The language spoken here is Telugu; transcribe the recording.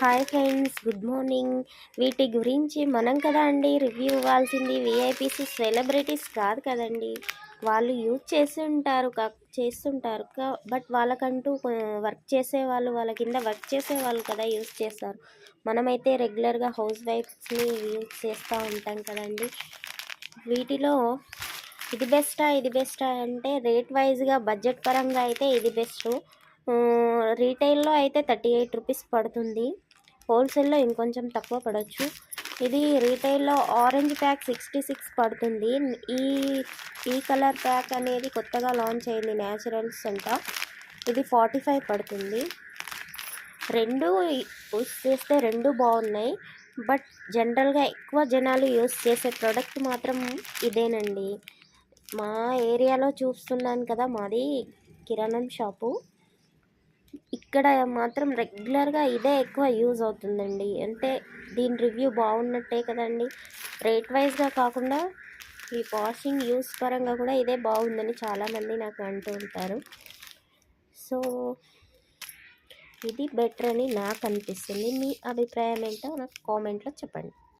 Hi friends good morning. వీటి గురించి మనం కదా అండి రివ్యూ ఇవ్వాల్సింది. విఐపీస్ సెలబ్రిటీస్ కాదు కదండి. వాళ్ళు యూజ్ చేసి ఉంటారు చేస్తుంటారు బట్ వాళ్ళకంటూ వర్క్ చేసే వాళ్ళు వాళ్ళ కింద వర్క్ చేసే వాళ్ళు కదా యూజ్ చేస్తారు. మనమైతే రెగ్యులర్గా హౌస్ వైఫ్స్ని యూజ్ చేస్తూ ఉంటాం కదండి. వీటిలో ఇది బెస్టా ఇది బెస్టా అంటే రేట్ వైజ్గా బడ్జెట్ పరంగా అయితే ఇది బెస్ట్. రీటైల్లో అయితే థర్టీ ఎయిట్ రూపీస్ పడుతుంది. హోల్సేల్లో ఇంకొంచెం తక్కువ పడవచ్చు ఇది రీటైల్లో ఆరెంజ్ ప్యాక్ సిక్స్టీ సిక్స్ పడుతుంది. ఈ ఈ కలర్ ప్యాక్ అనేది కొత్తగా లాంచ్ అయింది న్యాచురల్స్ అంట ఇది ఫార్టీ ఫైవ్ పడుతుంది. రెండు యూస్ చేస్తే రెండు బాగున్నాయి. బట్ జనరల్గా ఎక్కువ జనాలు యూస్ చేసే ప్రోడక్ట్ మాత్రం ఇదేనండి. మా ఏరియాలో చూస్తున్నాను కదా మాది కిరాణం షాపు. ఇక్కడ మాత్రం రెగ్యులర్గా ఇదే ఎక్కువ యూజ్ అవుతుందండి. అంటే దీని రివ్యూ బాగున్నట్టే కదండి. రేట్ వైజ్గా కాకుండా ఈ వాషింగ్ యూస్ పరంగా కూడా ఇదే బాగుందని చాలామంది నాకు అంటూ ఉంటారు. సో ఇది బెటర్ అని నాకు అనిపిస్తుంది. మీ అభిప్రాయం ఏంటో నాకు కామెంట్లో చెప్పండి.